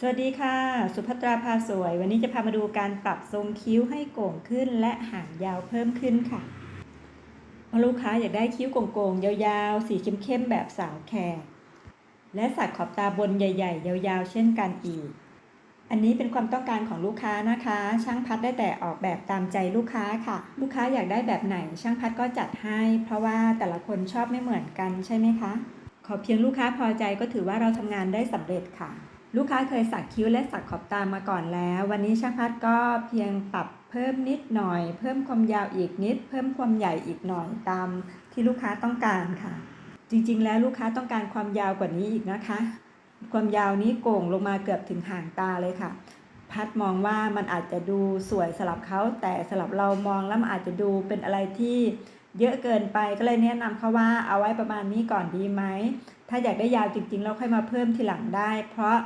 สวัสดีค่ะ สุภัตราพาสวย วันนี้จะพามาดูการปรับทรงคิ้วให้โก่งขึ้นและหางยาวเพิ่มขึ้นค่ะพราะลูกค้าอยากได้คิ้วโก่งๆ ยาวๆ สีเข้มๆ แบบสาวแขกและสักขอบตาบนใหญ่ ๆ ยาวๆ เช่นกันอีก อันนี้เป็นความต้องการของลูกค้านะคะ ช่างพัดได้แต่ออกแบบตามใจลูกค้าค่ะ ลูกค้าอยากได้แบบไหน ช่างพัดก็จัดให้ เพราะว่าแต่ละคนชอบไม่เหมือนกันใช่ไหมคะ ขอเพียงลูกค้าพอใจก็ถือว่าเราทำงานได้สำเร็จค่ะ ลูกค้าเคยสักคิ้วและสักขอบตามาก่อนแล้ว วันนี้ช่างพัดก็เพียงปรับเพิ่มนิดหน่อย เพิ่มความยาวอีกนิด เพิ่มความใหญ่อีกหน่อยตามที่ลูกค้าต้องการค่ะ จริงๆ แล้วลูกค้าต้องการความยาวกว่านี้อีกนะคะ ความยาวนี้โก่งลงมาเกือบถึงห่างตาเลยค่ะ พัดมองว่ามันอาจจะดูสวยสลับเขาแต่สลับเรามองแล้วมันอาจจะดูเป็นอะไรที่เยอะเกินไปก็เลยแนะนำเขาว่าเอาไว้ประมาณนี้ก่อนดีไหมถ้าอยากได้ยาวจริงๆเราค่อยมาเพิ่มทีหลังได้ เพราะ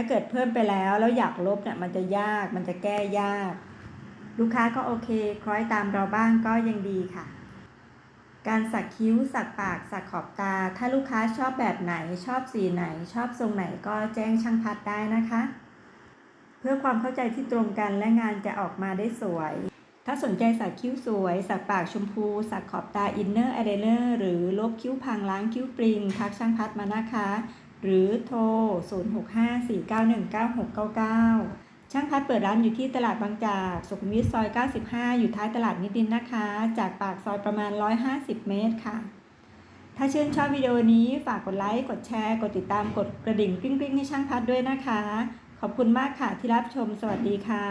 ถ้าเกิดเพิ่มไปแล้วแล้วอยากลบเนี่ยมันจะยากมันจะแก้ยาก ลูกค้าก็โอเคคล้อยตามเราบ้างก็ยังดีค่ะ การสักคิ้วสักปากสักขอบตา ถ้าลูกค้าชอบแบบไหนชอบสีไหน ชอบทรงไหนก็แจ้งช่างพัดได้นะคะ เพื่อความเข้าใจที่ตรงกันและงานจะออกมาได้สวยถ้าสนใจสักคิ้วสวย สักปากชมพู สักขอบตาอินเนอร์อายไลเนอร์หรือลบคิ้วพังล้างคิ้วปริงทักช่างพัดมานะคะ หรือโทร 0654919699 ช่างพัดเปิดร้านอยู่ที่ตลาดบางจากสุขุมวิทซอย 95 อยู่ท้ายตลาดนิดินนะคะ จากปากซอยประมาณ 150 เมตรค่ะ ถ้าชื่นชอบวิดีโอนี้ฝากกดไลค์ กดแชร์ กดติดตาม กดกระดิ่งกริ๊งๆให้ช่างพัดด้วยนะคะ ขอบคุณมากค่ะที่รับชม สวัสดีค่ะ